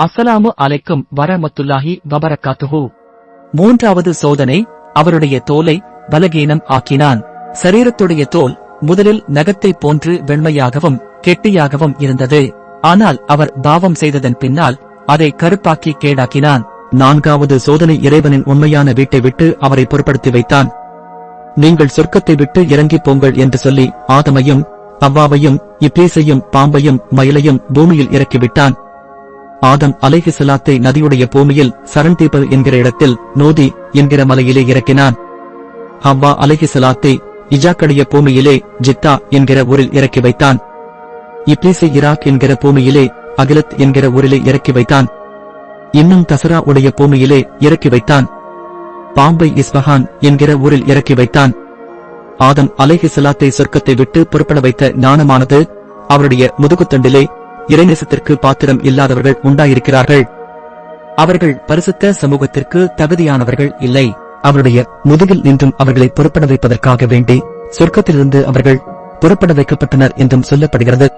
அஸ்ஸலாமு அலைக்கும் வரமத்துல்லாஹி வபரகாத்துஹு. மூன்றாவது சோதனை அவருடைய தோலை பலகீனம் ஆக்கினான். சரீரத்துடைய தோல் முதலில் நகத்தைப் போன்று வெண்மையாகவும் கெட்டியாகவும் இருந்தது. ஆனால் அவர் பாவம் செய்ததன் பின்னால் அதை கருப்பாக்கி கேடாக்கினான். நான்காவது சோதனை இறைவனின் உண்மையான வீட்டை விட்டு அவரை பொருட்படுத்தி வைத்தான். நீங்கள் சொர்க்கத்தை விட்டு இறங்கிப் போங்கள் என்று சொல்லி ஆதமையும் அவ்வாவையும் இப்பேசையும் பாம்பையும் மயிலையும் பூமியில் இறக்கிவிட்டான். ஆதம் அலைஹிசலாத்தை நதியுடைய பூமியில் சரண்தீபல் என்கிற இடத்தில் நோதி என்கிற மலையிலே இறக்கினான். ஹவ்வா அலைஹிசலாத்தை இஜாக்கடைய பூமியிலே ஜித்தா என்கிற ஊரில் இறக்கி வைத்தான். இப்ளீசை இராக் என்கிற பூமியிலே அகிலத் என்கிற ஊரிலே இறக்கி வைத்தான். இன்னும் தசரா உடைய பூமியிலே இறக்கி வைத்தான். பாம்பை இஸ்பஹான் என்கிற ஊரில் இறக்கி வைத்தான். ஆதம் அலைஹிசலாத்தை சொர்க்கத்தை விட்டு புறப்பட வைத்த ஞானமானது அவருடைய முதுகுத்தண்டிலே இறைநேசத்திற்கு பாத்திரம் இல்லாதவர்கள் உண்டாயிருக்கிறார்கள். அவர்கள் பரிசுத்த சமூகத்திற்கு தகுதியானவர்கள் இல்லை. அவருடைய முதுகில் நின்றும் அவர்களை புறப்பட வைப்பதற்காக வேண்டி சொர்க்கத்திலிருந்து அவர்கள் புறப்பட வைக்கப்பட்டனர் என்றும் சொல்லப்படுகிறது.